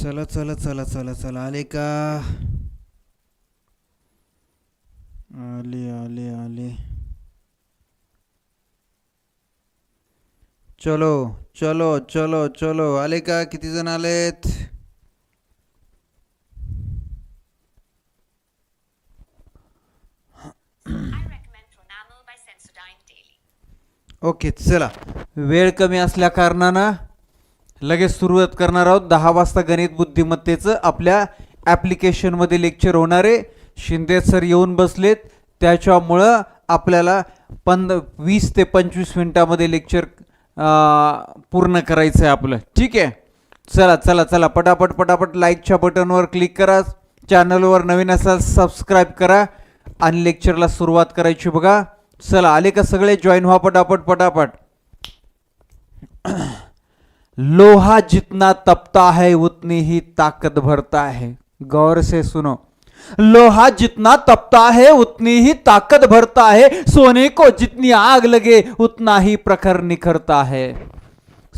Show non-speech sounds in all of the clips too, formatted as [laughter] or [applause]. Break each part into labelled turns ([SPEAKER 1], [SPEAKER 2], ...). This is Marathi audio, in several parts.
[SPEAKER 1] चला चला चला चला चला. आले का? आले आले आले. चलो चलो चलो चलो. आले का? किती जण आलेत. ओके चला. वेळ कमी असल्या कारणानं लगेच सुरुवात करणार आहोत. दहा वाजता गणित बुद्धिमत्तेचं आपल्या ॲप्लिकेशनमध्ये लेक्चर होणारे शिंदे सर येऊन बसलेत. त्याच्यामुळं आपल्याला पंद वीस ते पंचवीस मिनटामध्ये लेक्चर पूर्ण करायचं आहे आपलं. ठीक आहे? चला चला चला. पटापट पटापट लाईकच्या बटनवर क्लिक करा. चॅनलवर नवीन असाल सबस्क्राईब करा. आणि लेक्चरला सुरुवात करायची बघा. चला आले का सगळे? जॉईन व्हा पटापट पटापट. लोहा जितना तपता है, उतनी ही ताकत भरता है। गौर से सुनो। लोहा जितना तपता है, उतनी ही ताकत भरता है। सोने को जितनी आग लगे, उतना ही प्रखर निखरता है।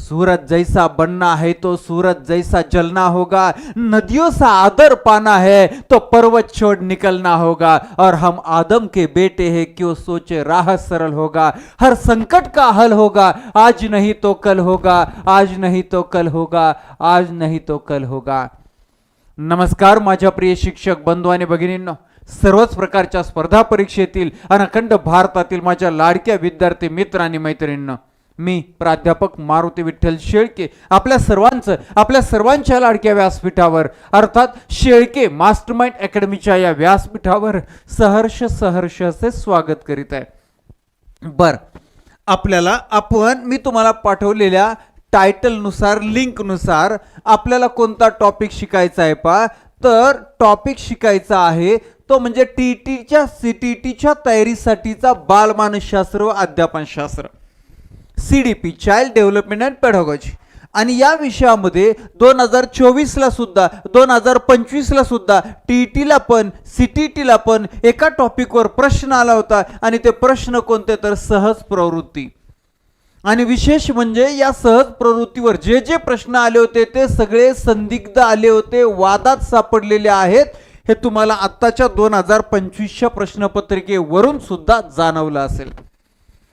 [SPEAKER 1] सूरज जैसा बनना है तो सूरज जैसा जलना होगा। नदियों सा आदर पाना है तो पर्वत छोड़ निकलना होगा। और हम आदम के बेटे हैं, क्यों सोचे राह सरल होगा? हर संकट का हल होगा। आज नहीं तो कल होगा। आज नहीं तो कल होगा। आज नहीं तो कल होगा। नमस्कार, माझ्या प्रिय शिक्षक बंधू आणि भगिनींनो। सर्वच प्रकारच्या स्पर्धा परीक्षेतील आणि अखंड भारतातील माझ्या लाडक्या विद्यार्थी मित्र आणि मैत्रिणींनो। मी प्राध्यापक मारुती विठ्ठल शेळके आपल्या सर्वांचं आपल्या सर्वांच्या लाडक्या व्यासपीठावर अर्थात शेळके मास्टर माइंड अकॅडमीच्या या व्यासपीठावर सहर्ष सहर्ष असे स्वागत करीत आहे. बर आपल्याला आपण मी तुम्हाला पाठवलेल्या टायटलनुसार लिंकनुसार आपल्याला कोणता टॉपिक शिकायचा आहे पा तर टॉपिक शिकायचा आहे तो म्हणजे टी टीच्या सी टी टीच्या तयारीसाठीचा बालमानसशास्त्र व अध्यापनशास्त्र. C D P child development and pedagogy आणि या विषयामध्ये दोन हजार चोवीसला सुद्धा दोन हजार पंचवीसला सुद्धा टी टीला पण सी टी टीला पण एका टॉपिकवर प्रश्न आला होता. आणि ते प्रश्न कोणते तर सहज प्रवृत्ती. आणि विशेष म्हणजे या सहज प्रवृत्तीवर जे जे प्रश्न आले होते ते सगळे संदिग्ध आले होते वादात सापडलेले आहेत. हे तुम्हाला आत्ताच्या दोन हजार पंचवीसच्या प्रश्नपत्रिकेवरून सुद्धा जाणवलं असेल.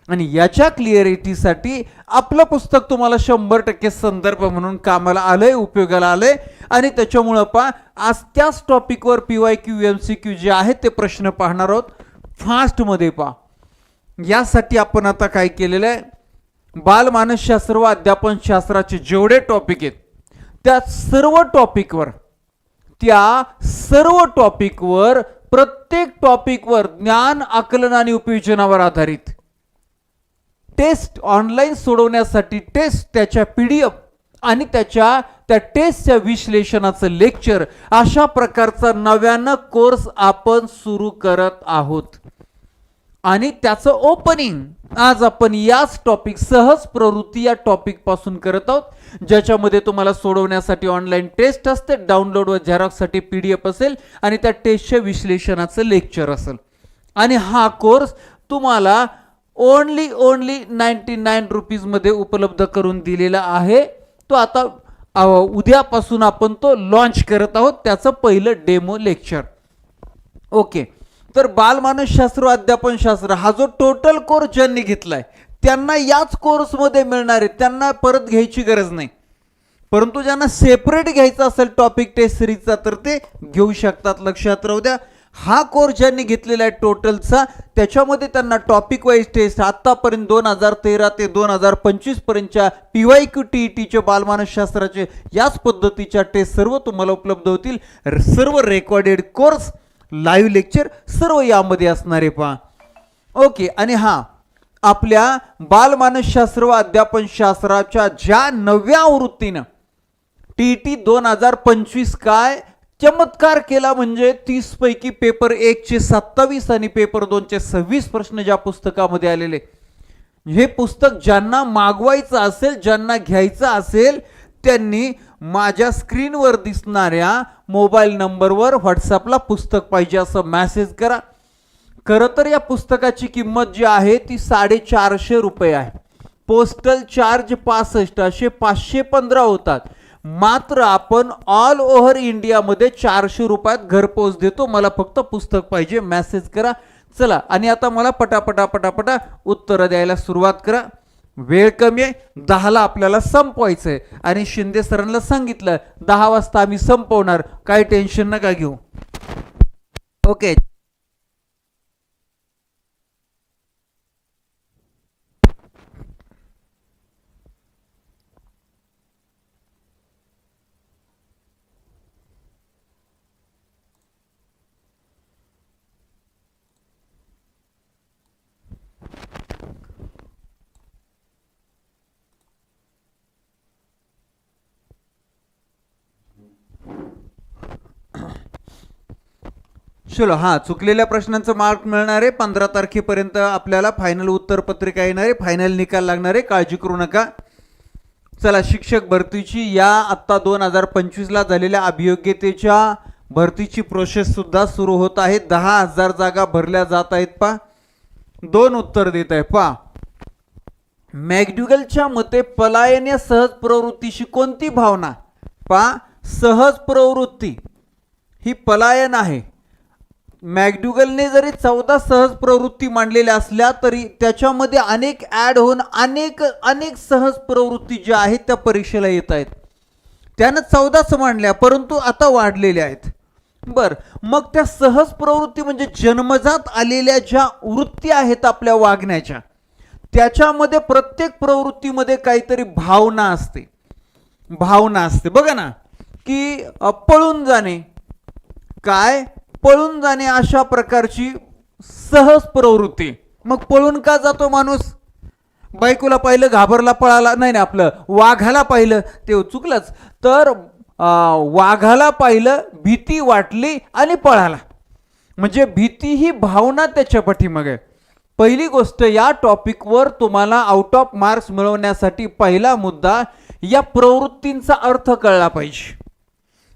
[SPEAKER 1] आणि याच्या क्लिअरिटीसाठी आपलं पुस्तक तुम्हाला शंभर टक्के संदर्भ म्हणून कामाला आलंय उपयोगाला आलंय. आणि त्याच्यामुळं पा आज त्याच टॉपिकवर P Y Q M C Q जे आहेत ते प्रश्न पाहणार आहोत. फास्टमध्ये पा यासाठी आपण आता काय केलेलं आहे? बालमानसशास्त्र व अध्यापन शास्त्राचे जेवढे टॉपिक आहेत त्या सर्व टॉपिकवर त्या सर्व टॉपिकवर प्रत्येक टॉपिकवर ज्ञान आकलन आणि उपयोजनावर आधारित. टेस्ट ऑनलाईन सोडवण्यासाठी टेस्ट त्याच्या पी डी एफ आणि त्याच्या त्या टेस्टच्या विश्लेषणाचं लेक्चर अशा प्रकारचा नव्यानं कोर्स आपण सुरू करत आहोत. आणि त्याचं ओपनिंग आज आपण याच टॉपिक सहज प्रवृत्ती या टॉपिकपासून करत आहोत ज्याच्यामध्ये तुम्हाला सोडवण्यासाठी ऑनलाईन टेस्ट असते डाउनलोड व झेरॉक्ससाठी पी डी एफ असेल आणि त्या टेस्टच्या विश्लेषणाचं लेक्चर असेल. आणि हा कोर्स तुम्हाला ओनली ओनली नाईन्टी नाईन रुपीजमध्ये उपलब्ध करून दिलेला आहे. तो आता उद्यापासून आपण तो लॉन्च करत आहोत. त्याचं पहिलं डेमो लेक्चर ओके तर बालमानसशास्त्र अध्यापनशास्त्र हा जो टोटल कोर्स ज्यांनी घेतलाय त्यांना याच कोर्समध्ये मिळणार आहे. त्यांना परत घ्यायची गरज नाही. परंतु ज्यांना सेपरेट घ्यायचा असेल टॉपिक टेस्ट सिरीजचा तर ते घेऊ शकतात. लक्षात राहू द्या. हा कोर्स ज्यांनी घेतलेला आहे टोटलचा त्याच्यामध्ये त्यांना टॉपिक वाईज टेस्ट आत्तापर्यंत दोन हजार तेरा ते दोन हजार पंचवीसपर्यंतच्या P Y Q T E टीचे बालमानसशास्त्राचे याच पद्धतीच्या टेस्ट सर्व तुम्हाला उपलब्ध होतील. सर्व रेकॉर्डेड कोर्स लाईव्ह लेक्चर सर्व यामध्ये असणारे पहा. ओके आणि हा आपल्या बालमानसशास्त्र व अध्यापनशास्त्राच्या ज्या नव्या आवृत्तीनं टी टी दोन हजार पंचवीस काय चमत्कार केला म्हणजे तीस पैकी पेपर एकचे सत्तावीस आणि पेपर दोनचे सव्वीस प्रश्न ज्या पुस्तकामध्ये आलेले. हे पुस्तक ज्यांना मागवायचं असेल ज्यांना घ्यायचं असेल त्यांनी माझ्या स्क्रीनवर दिसणाऱ्या मोबाईल नंबरवर व्हॉट्सअपला पुस्तक पाहिजे असं मॅसेज करा. खरं तर या पुस्तकाची किंमत जी आहे ती साडेचारशे रुपये आहे. पोस्टल चार्ज पासष्ट असे पाचशे पंधरा होतात. मात्र आपण ऑल ओव्हर इंडियामध्ये चारशे रुपयात घरपोच देतो. मला फक्त पुस्तक पाहिजे मॅसेज करा. चला आणि आता मला पटापटा पटापटा उत्तरं द्यायला सुरुवात करा. वेळ कमी आहे दहाला आपल्याला संपवायचं आहे आणि शिंदे सरांना सांगितलं दहा वाजता आम्ही संपवणार. काही टेन्शन नका घेऊ. ओके चलो हां चुकलेल्या प्रश्नांचं मार्क मिळणार आहे पंधरा तारखेपर्यंत आपल्याला फायनल उत्तरपत्रिका येणार आहे फायनल निकाल लागणार आहे काळजी करू नका. चला शिक्षक भरतीची या आत्ता दोन हजार पंचवीसला झालेल्या अभियोग्यतेच्या भरतीची प्रोसेससुद्धा सुरू होत आहे. दहा हजार जागा भरल्या जात आहेत पा दोन उत्तर देत आहे पा मॅग्ड्युगलच्या मते पलायन या सहज प्रवृत्तीशी कोणती भावना? पा सहज प्रवृत्ती ही पलायन आहे. मॅगडुगलने जरी चौदा सहज प्रवृत्ती मांडलेल्या असल्या तरी त्याच्यामध्ये अनेक ॲड होऊन अनेक अनेक सहज प्रवृत्ती ज्या आहेत त्या परीक्षेला येत आहेत. त्यानं चौदाच मांडल्या परंतु आता वाढलेल्या आहेत. बर मग त्या सहज प्रवृत्ती म्हणजे जन्मजात आलेल्या ज्या वृत्ती आहेत आपल्या वागण्याच्या त्याच्यामध्ये प्रत्येक प्रवृत्तीमध्ये काहीतरी भावना असते. भावना असते. बघा ना की पळून जाणे. काय? पळून जाणे अशा प्रकारची सहज प्रवृत्ती. मग पळून का जातो माणूस? बायकोला पाहिलं घाबरला पळाला नाही नाही आपलं वाघाला पाहिलं ते चुकलंच. तर वाघाला पाहिलं भीती वाटली आणि पळाला. म्हणजे भीती ही भावना त्याच्या पाठीमागे. आहे. पहिली गोष्ट या टॉपिकवर तुम्हाला आउट ऑफ मार्क्स मिळवण्यासाठी पहिला मुद्दा या प्रवृत्तींचा अर्थ कळला पाहिजे.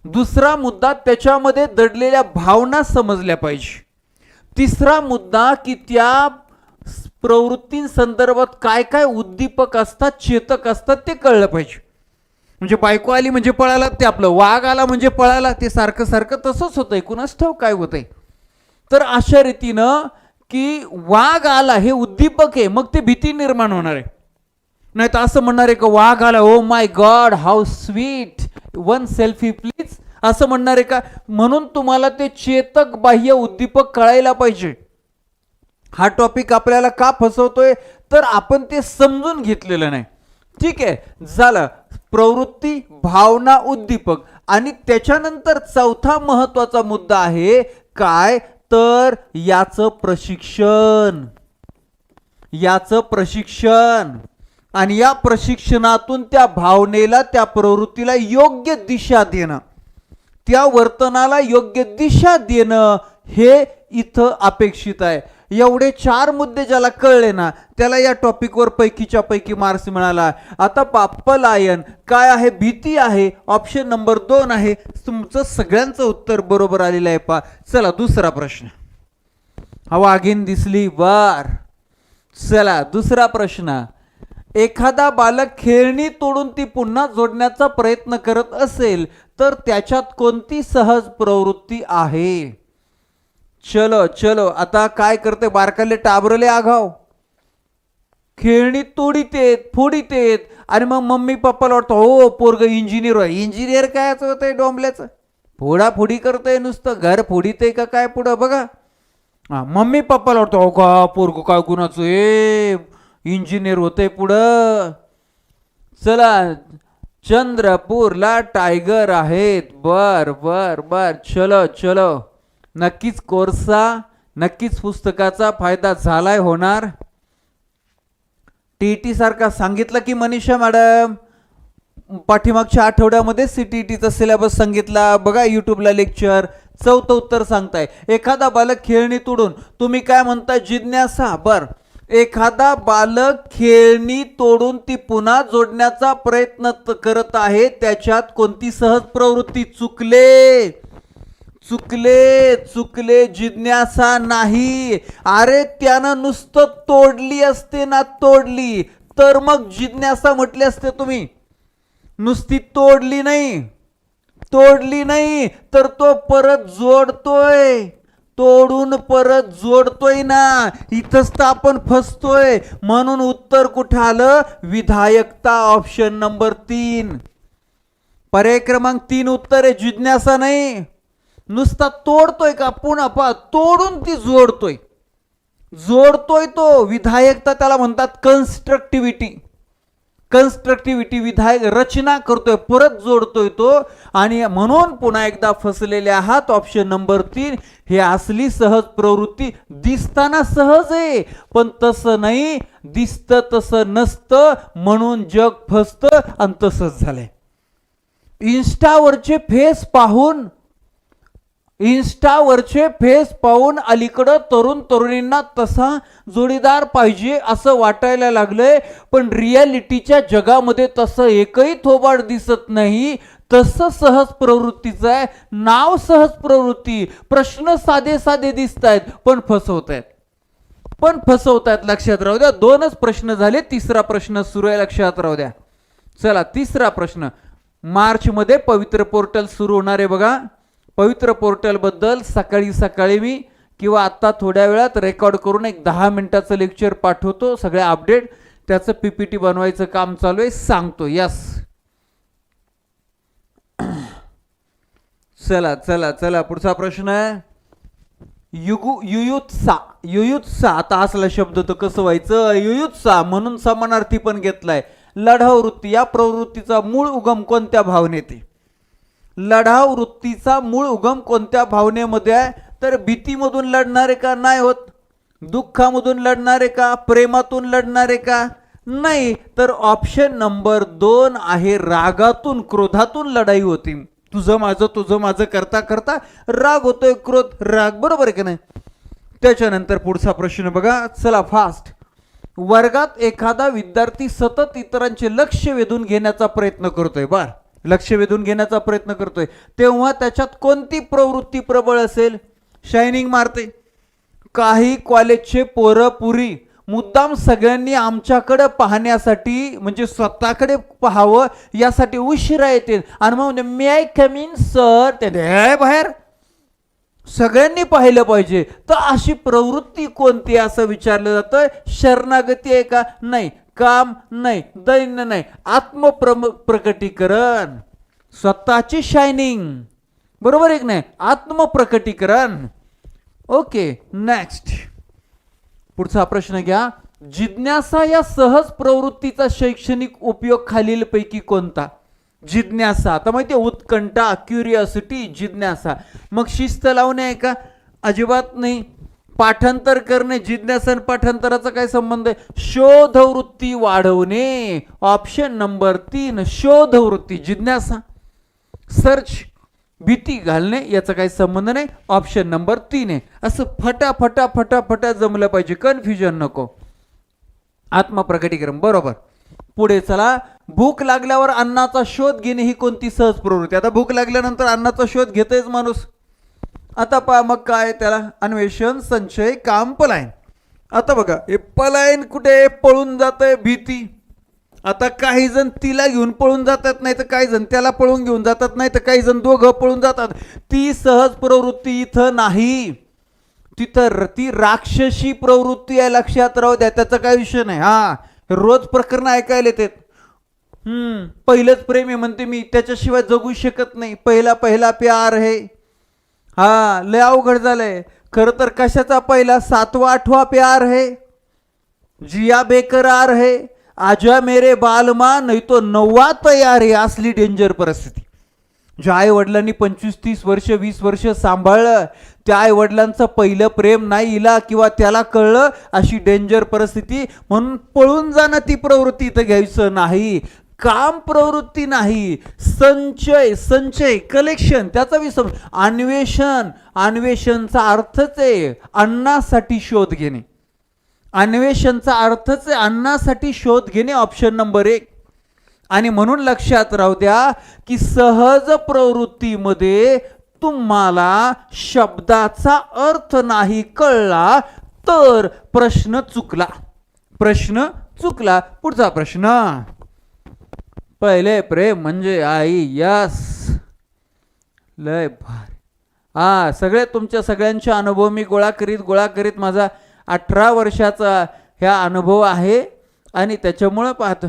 [SPEAKER 1] दुसरा मुद्दा त्याच्यामध्ये दडलेल्या भावना समजल्या पाहिजे. तिसरा मुद्दा की त्या प्रवृत्तींसंदर्भात काय काय उद्दीपक असतात चेतक असतात ते कळलं पाहिजे. म्हणजे बायको आली म्हणजे पळाला ते आपलं वाघ आला म्हणजे पळाला ते सारखं सारखं तसंच होतं एकूणच ठाऊ काय होतंय. तर अशा रीतीनं की वाघ आला हे उद्दीपक आहे मग ते भीती निर्माण होणार आहे. नाही तर असं म्हणणार आहे का वाघ आला ओ my god how sweet one selfie please असं म्हणणार आहे का? म्हणून तुम्हाला ते चेतक बाह्य उद्दीपक कळायला पाहिजे. हा टॉपिक आपल्याला का फसवतोय? तर आपण ते समजून घेतलेलं नाही. ठीक आहे? झालं. प्रवृत्ती भावना उद्दीपक. आणि त्याच्यानंतर चौथा महत्त्वाचा मुद्दा आहे काय? तर याचं प्रशिक्षण. याचं प्रशिक्षण. आणि या प्रशिक्षणातून त्या भावनेला त्या प्रवृत्तीला योग्य दिशा देणं. त्या वर्तनाला योग्य दिशा देणं हे इथं अपेक्षित आहे. एवढे चार मुद्दे ज्याला कळले ना त्याला या टॉपिकवर पैकीच्या पैकी मार्क्स मिळाला. आता पाप्पलायन काय आहे? भीती आहे. ऑप्शन नंबर दोन आहे. तुमचं सगळ्यांचं उत्तर बरोबर आलेलं आहे पा चला दुसरा प्रश्न. हवा आगीन दिसली वार. चला दुसरा प्रश्न. एखादा बालक खेळणी तोडून ती पुन्हा जोडण्याचा प्रयत्न करत असेल तर त्याच्यात कोणती सहज प्रवृत्ती आहे? चलो चलो आता काय करते बारकाले टाबरले आघाव खेळणी तोडीत येत फोडीत येत आणि मग मम्मी पप्पाला वाटतं हो पोरग इंजिनियर आहे. इंजिनियर काय होतंय डोंबल्याचं? फोडाफोडी करतंय नुसतं घर फोडीत का काय पुढं? बघा. हा मम्मी पप्पाला वाटतं हो का पोरग काय कुणाचं ए इंजिनियर होतंय पुढं. चला चंद्रपूरला टायगर आहेत. बर बर बर. चलो चलो. नक्कीच कोर्सा नक्कीच पुस्तकाचा फायदा झालाय होणार. टी टी सारखा सांगितलं की मनीषा मॅडम? पाठीमागच्या आठवड्यामध्ये सी टी टीचा सिलेबस सांगितला. बघा यूट्यूबला लेक्चर चौथं उत्तर सांगताय. एखादा बालक खेळणी तोडून तुम्ही काय म्हणता? जिज्ञासा. बर. एखादा बालक खेळणी तोडून ती पुन्हा जोडण्याचा प्रयत्न करत आहे त्याच्यात कोणती सहज प्रवृत्ती? चुकले. चुकले चुकले जिज्ञासा नाही. अरे त्यानं नुसतं तोडली असते ना तोडली. तर मग जिज्ञासा म्हटली असते तुम्ही. नुसती तोडली नाही. तोडली नाही तर तो परत जोडतोय. तोडून परत जोडतोय ना इथंच तर आपण फसतोय. म्हणून उत्तर कुठं आलं? विधायकता ऑप्शन नंबर तीन. पर्याय क्रमांक तीन उत्तर आहे जिज्ञासा नाही. नुसता तोडतोय का? पुन्हा पा तोडून ती जोडतोय. जोडतोय तो. विधायकता त्याला म्हणतात कन्स्ट्रक्टिव्हिटी कन्स्ट्रक्टिव्हिटी विधायक रचना करतोय परत जोडतोय तो. आणि म्हणून पुन्हा एकदा फसलेले आहात. ऑप्शन नंबर तीन हे असली सहज प्रवृत्ती दिसताना सहज आहे. पण तसं नाही. दिसतं तसं नसतं. म्हणून जग फसतं आणि तसंच झालंय. इन्स्टावरचे फेस पाहून इन्स्टावरचे फेस पाहून अलीकडं तरुण तरुणींना तसा जोडीदार पाहिजे असं वाटायला लागलंय. पण रियालिटीच्या जगामध्ये तसं एकही थोबाड दिसत नाही. तसं सहज प्रवृत्तीचं आहे. नाव सहज प्रवृत्ती. प्रश्न साधे साधे दिसत आहेत पण फसवत आहेत पण फसवत आहेत लक्षात राहू द्या. दोनच प्रश्न झाले तिसरा प्रश्न सुरू आहे लक्षात राहू द्या. चला तिसरा प्रश्न. मार्चमध्ये पवित्र पोर्टल सुरू होणार आहे बघा. पवित्र पोर्टलबद्दल सकाळी सकाळी मी किंवा आत्ता थोड्या वेळात रेकॉर्ड करून एक दहा मिनटाचं लेक्चर पाठवतो सगळे अपडेट. त्याचं पी पी टी बनवायचं काम चालू आहे सांगतो. यस. [clears throat] चला चला चला पुढचा प्रश्न आहे. युगु युयुत्सा युयुत्सा आता असला शब्द तर कसं व्हायचं? युयुत्सा म्हणून समानार्थी पण घेतलाय. लढाऊ वृत्ती या प्रवृत्तीचा मूळ उगम कोणत्या भावनेत लढाव वृत्तीचा मूळ उगम कोणत्या भावनेमध्ये आहे? तर भीतीमधून लढणारे का नाही होत? दुःखामधून लढणारे का? प्रेमातून लढणारे का? नाही तर ऑप्शन नंबर दोन आहे रागातून क्रोधातून लढाई होती. तुझं माझं तुझं माझं करता करता राग होतोय क्रोध राग बरोबर आहे का नाही? त्याच्यानंतर पुढचा प्रश्न बघा. चला फास्ट वर्गात एखादा विद्यार्थी सतत इतरांचे लक्ष वेधून घेण्याचा प्रयत्न करतोय. बर. लक्ष वेधून घेण्याचा प्रयत्न करतोय. तेव्हा त्याच्यात कोणती प्रवृत्ती प्रबळ असेल? शायनिंग मारते. काही कॉलेजचे पोरं पुरी मुद्दाम सगळ्यांनी आमच्याकडं पाहण्यासाठी म्हणजे स्वतःकडे पाहावं यासाठी उशिरा येतील. आणि मग मे आय कमीन सर ते बाहेर. सगळ्यांनी पाहिलं पाहिजे. तर अशी प्रवृत्ती कोणती असं विचारलं जातं शरणागती आहे का? नाही. काम नाही दैन्य नाही. आत्मप्रम प्रकटीकरण स्वतःची शायनिंग बरोबर एक नाही? आत्मप्रकटीकरण. ओके नेक्स्ट पुढचा प्रश्न घ्या. जिज्ञासा या सहज प्रवृत्तीचा शैक्षणिक उपयोग खालीलपैकी कोणता? जिज्ञासा. आता माहिती उत्कंठा क्युरिओसिटी जिज्ञासा. मग शिस्त लावणे आहे का? अजिबात नाही. पाठांतर करणे जिज्ञासन आणि पाठांतराचा काय संबंध आहे? शोधवृत्ती वाढवणे. ऑप्शन नंबर तीन शोधवृत्ती जिज्ञासा. सर्च भीती घालणे याचा काही संबंध नाही. ऑप्शन नंबर तीन आहे. असं फटाफटा फटाफटा जमलं पाहिजे. कन्फ्युजन नको. आत्मप्रकटीकरण बरोबर. पुढे चला. भूक लागल्यावर अन्नाचा शोध घेणे ही कोणती सहज प्रवृत्ती? आता भूक लागल्यानंतर अन्नाचा शोध घेतोयच माणूस. आता पहा मग काय त्याला? अन्वेषण संशय काम पलायन. आता बघा हे पलायन कुठे पळून जातंय? भीती. आता काही जण तिला घेऊन पळून जातात नाही तर काही जण त्याला पळून घेऊन जातात नाही तर काही जण दोघं पळून जातात. ती सहज प्रवृत्ती इथं नाही. तिथं र- ती राक्षसी प्रवृत्ती आहे लक्षात राहू द्या त्याचा काय विषय नाही. हा रोज प्रकरण ऐकायला येतात. हम्म पहिलंच प्रेम आहे म्हणते मी त्याच्याशिवाय जगू शकत नाही. पहिला पहिला प्यार आहे. हा लय अवघड झालंय. खरं तर कशाचा पहिला सातवा आठवा प्यार है? जिया बेकरार है? आजा मेरे बालमा नाही तो नववा तयार आहे असली डेंजर परिस्थिती. ज्या आई वडिलांनी पंचवीस तीस वर्ष वीस वर्ष सांभाळलं त्या आई वडिलांचं पहिलं प्रेम नाही इला किंवा त्याला कळलं अशी डेंजर परिस्थिती म्हणून पळून जाणं ती प्रवृत्ती इथं घ्यायचं नाही. काम प्रवृत्ती नाही संचय संचय कलेक्शन त्याचा विसर अन्वेषण अन्वेषणचा अर्थच आहे अन्नासाठी शोध घेणे. अन्वेषणचा अर्थच आहे अन्नासाठी शोध घेणे ऑप्शन नंबर एक. आणि म्हणून लक्षात राहू द्या की सहज प्रवृत्तीमध्ये तुम्हाला शब्दाचा अर्थ नाही कळला तर प्रश्न चुकला. प्रश्न चुकला. पुढचा प्रश्न. पहिले प्रेम म्हणजे आई यस. लय भारी. हा सगळे तुमच्या सगळ्यांचे अनुभव मी गोळा करीत गोळा करीत माझा अठरा वर्षाचा ह्या अनुभव आहे आणि त्याच्यामुळं पाहतो.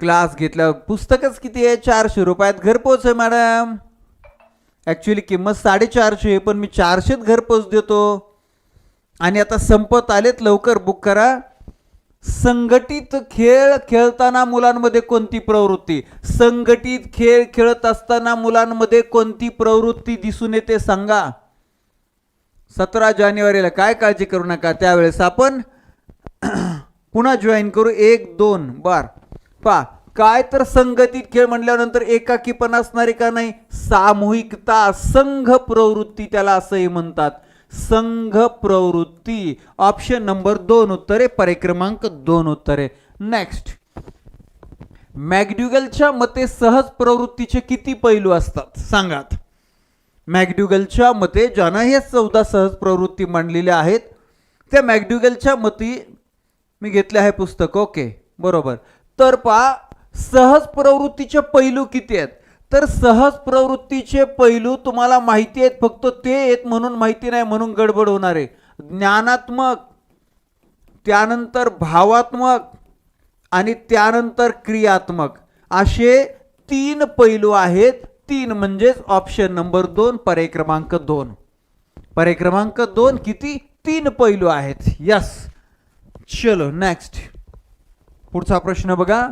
[SPEAKER 1] क्लास घेतल्यावर पुस्तकच किती आहे? चारशे रुपयात घरपोच आहे मॅडम. ॲक्च्युली किंमत साडेचारशे आहे पण मी चारशेत घरपोच देतो. आणि आता संपत आलेत लवकर बुक करा. संघटित खेळ खेळताना मुलांमध्ये कोणती प्रवृत्ती? संघटित खेळ खेळत असताना मुलांमध्ये कोणती प्रवृत्ती दिसून येते सांगा? सतरा जानेवारीला काय काळजी करू नका? त्यावेळेस आपण [clears throat] पुन्हा जॉईन करू. एक दोन बार. पा काय तर संघटित खेळ म्हटल्यानंतर एकाकीपणा असणारे का नाही? सामूहिकता संघ प्रवृत्ती त्याला असंही म्हणतात. संघ प्रवृत्ती ऑप्शन नंबर दोन उत्तरे परिक्रमांक दोन उत्तरे. नेक्स्ट मॅगड्युगलच्या मते सहज प्रवृत्तीचे किती पैलू असतात? सांगात. मॅगड्युगलच्या मते ज्यानं हे चौदा सहज प्रवृत्ती मांडलेल्या आहेत त्या मॅगड्युगलच्या मती मी घेतले आहे पुस्तक. ओके बरोबर. तर पा सहज प्रवृत्तीचे पैलू किती आहेत? तर सहज प्रवृत्तीचे पैलू तुम्हाला माहिती आहेत फक्त ते आहेत म्हणून माहिती नाही म्हणून गडबड होणार आहे. ज्ञानात्मक त्यानंतर भावात्मक आणि त्यानंतर क्रियात्मक. असे तीन पैलू आहेत. तीन म्हणजेच ऑप्शन नंबर दोन पर्याय क्रमांक दोन. पर्याय क्रमांक दोन किती? तीन पैलू आहेत. यस चलो नेक्स्ट पुढचा प्रश्न बघा.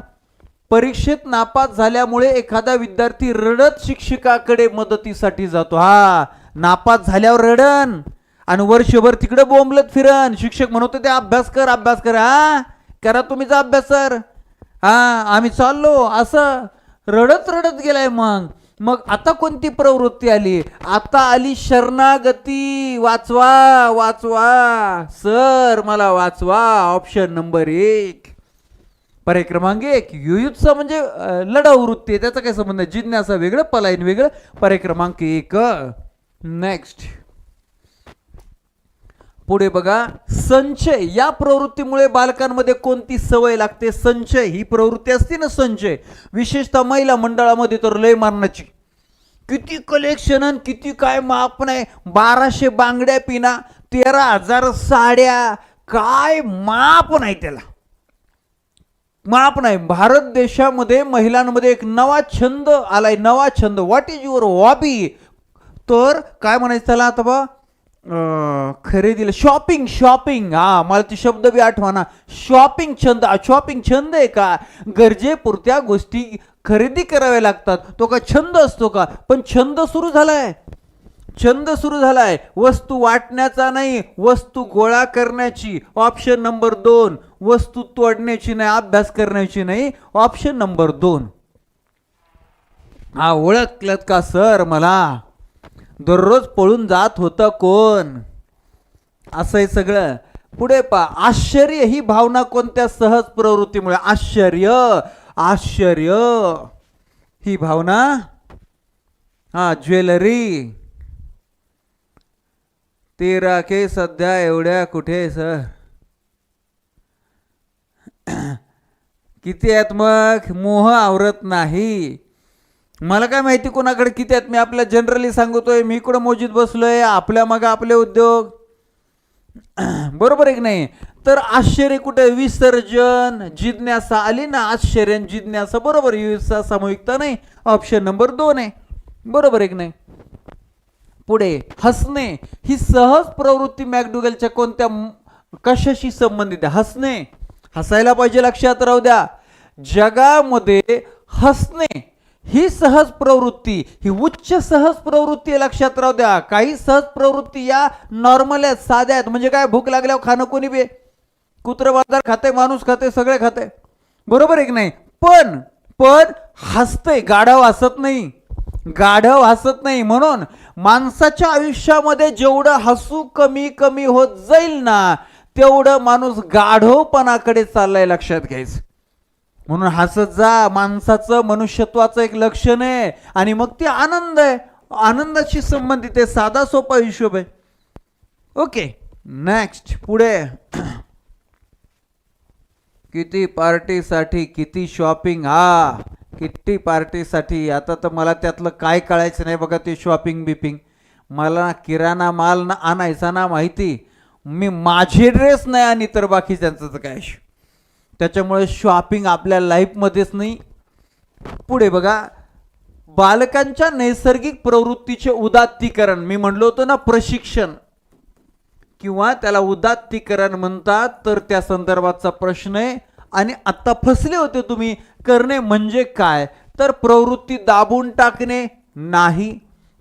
[SPEAKER 1] परीक्षेत नापास झाल्यामुळे एखादा विद्यार्थी रडत शिक्षकाकडे मदतीसाठी जातो. हा नापास झाल्यावर रडन आणि वर्षभर तिकडे बोंबलत फिरन. शिक्षक म्हणतो ते अभ्यास कर अभ्यास कर. हा करा तुम्हीचा अभ्यास सर. हा आम्ही चाललो. असं रडत रडत गेलाय मग. मग आता कोणती प्रवृत्ती आली? आता आली शरणागती. वाचवा वाचवा. सर मला वाचवा. ऑप्शन नंबर एक. पर्याय क्रमांक एक युयुत्सा म्हणजे लढाऊ वृत्ती आहे. त्याचा काय संबंध आहे जिज्ञासा वेगळं पलायन वेगळं पर्याय क्रमांक एक. नेक्स्ट पुढे बघा. संचय. या प्रवृत्तीमुळे बालकांमध्ये कोणती सवय लागते? संचय ही प्रवृत्ती असते ना संचय? विशेषतः महिला मंडळामध्ये तर लय मारण्याची किती कलेक्शन आणि किती काय माप नाही. बाराशे बांगड्या पिना तेरा हजार साड्या. काय माप नाही त्याला. माप नाही भारत देशामध्ये महिलांमध्ये एक नवा छंद आलाय नवा छंद. व्हॉट इज युअर हॉबी तर काय म्हणायचं त्याला आता बा? खरेदीला शॉपिंग शॉपिंग हा मला ती शब्द बी आठवना शॉपिंग छंद शॉपिंग छंद आहे का? गरजेपुरत्या गोष्टी खरेदी कराव्या लागतात. तो का छंद असतो का? पण छंद सुरू झालाय. छंद सुरू झालाय. वस्तू वाटण्याचा नाही वस्तू गोळा करण्याची. ऑप्शन नंबर दोन वस्तू तोडण्याची नाही अभ्यास करण्याची नाही. ऑप्शन नंबर दोन. हा ओळखलत का सर मला? दररोज पळून जात होतं कोण? असं आहे सगळं. पुढे पा आश्चर्य ही भावना कोणत्या सहज प्रवृत्तीमुळे? आश्चर्य आश्चर्य. ही भावना? हा ज्वेलरी. ती राखी सध्या एवढ्या कुठे सर? किती आहेत मग? मोह आवरत नाही. मला काय माहिती कोणाकडे किती आहेत? मी आपल्या जनरली सांगतोय मी इकडं मोजीत बसलोय आपल्या मग आपले उद्योग. बरोबर आहे की नाही? तर आश्चर्य कुठे? विसर्जन जिज्ञासा. आली ना आश्चर्य जिज्ञासा? बरोबर युसा सामूहिकता नाही? ऑप्शन नंबर दोन आहे. बरोबर आहे की नाही? पुढे हसणे ही सहज प्रवृत्ती मॅकडुगलच्या कोणत्या कशाशी संबंधित आहे? हसणे. हसायला पाहिजे लक्षात राहू द्या. जगामध्ये हसणे ही सहज प्रवृत्ती ही उच्च सहज प्रवृत्ती आहे लक्षात राहू द्या. काही सहज प्रवृत्ती या नॉर्मल आहेत साध्या आहेत. म्हणजे काय? भूक लागल्यावर खाणं कोणी बे कुत्र बाजार खाते माणूस खाते सगळे खाते. बरोबर आहे की नाही? पण पण हसते गाढव हसत नाही. गाढव हसत नाही. म्हणून माणसाच्या आयुष्यामध्ये जेवढं हसू कमी कमी होत जाईल ना तेवढं माणूस गाढवपणाकडे चाललाय लक्षात घ्यायचं. म्हणून हसत जा. माणसाचं मनुष्यत्वाचं एक लक्षण आहे आणि मग ते आनंद आहे. आनंदाशी संबंधित आहे. साधा सोपा हिशोब आहे. ओके नेक्स्ट पुढे. [clears throat] किती पार्टीसाठी किती शॉपिंग? हा. किती पार्टीसाठी. आता तर मला त्यातलं काय कळायचं नाही बघा ते शॉपिंग बिपिंग. मला ना किराणा माल ना आणायचा ना माहिती. मी माझे ड्रेस नाही आणि तर बाकीच्यांचं तर काय? त्याच्यामुळे शॉपिंग आपल्या लाईफमध्येच नाही. पुढे बघा. बालकांच्या नैसर्गिक प्रवृत्तीचे उदात्तीकरण. मी म्हणलो होतो ना प्रशिक्षण. किंवा त्याला उदात्तीकरण म्हणतात तर त्या संदर्भातचा प्रश्न आहे. आणि आत्ता फसले होते तुम्ही करणे म्हणजे काय? तर प्रवृत्ती दाबून टाकणे नाही.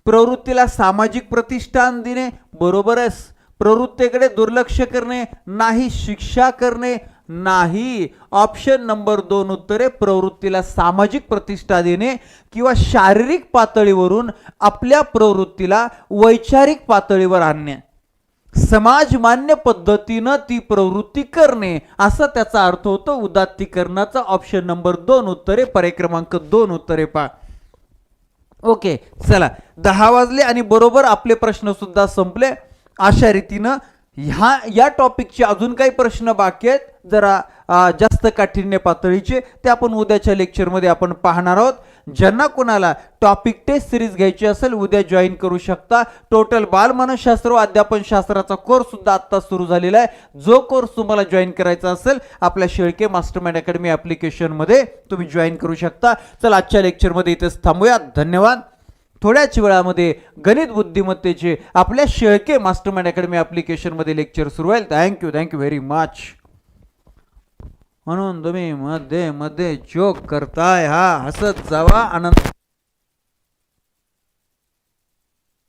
[SPEAKER 1] प्रवृत्तीला सामाजिक प्रतिष्ठान देणे बरोबरच. प्रवृत्तीकडे दुर्लक्ष करणे नाही शिक्षा करणे नाही. ऑप्शन नंबर दोन उत्तरे प्रवृत्तीला सामाजिक प्रतिष्ठा देणे किंवा शारीरिक पातळीवरून आपल्या प्रवृत्तीला वैचारिक पातळीवर आणणे. समाजमान्य पद्धतीनं ती प्रवृत्ती करणे असा त्याचा अर्थ होतो उदात्तीकरणाचा ऑप्शन नंबर दोन उत्तरे पर्याय क्रमांक दोन उत्तरे पा ओके चला. दहा वाजले आणि बरोबर आपले प्रश्न सुद्धा संपले. अशा रीतीनं ह्या या टॉपिकचे अजून काही प्रश्न बाकी आहेत. जरा जास्त काठिण्य पातळीचे. ते आपण उद्याच्या लेक्चरमध्ये आपण पाहणार आहोत. ज्यांना कोणाला टॉपिक टेस्ट सिरीज घ्यायची असेल उद्या जॉईन करू शकता. टोटल बालमानसशास्त्र व अध्यापन शास्त्राचा कोर्स सुद्धा आत्ता सुरू झालेला आहे. जो कोर्स तुम्हाला जॉईन करायचा असेल आपल्या शेळके मास्टरमाइंड अकॅडमी ॲप्लिकेशनमध्ये तुम्ही जॉईन करू शकता. चला आजच्या लेक्चरमध्ये इथेच थांबूया. धन्यवाद. थोड्याच वेळामध्ये गणित बुद्धिमत्तेचे आपल्या शेळके मास्टरमाइंड अकॅडमी ॲप्लिकेशनमध्ये लेक्चर सुरू होईल. थँक्यू थँक्यू व्हेरी मच म्हणून तुम्ही मध्ये मध्ये जोक करताय हा हसत जावा आनंद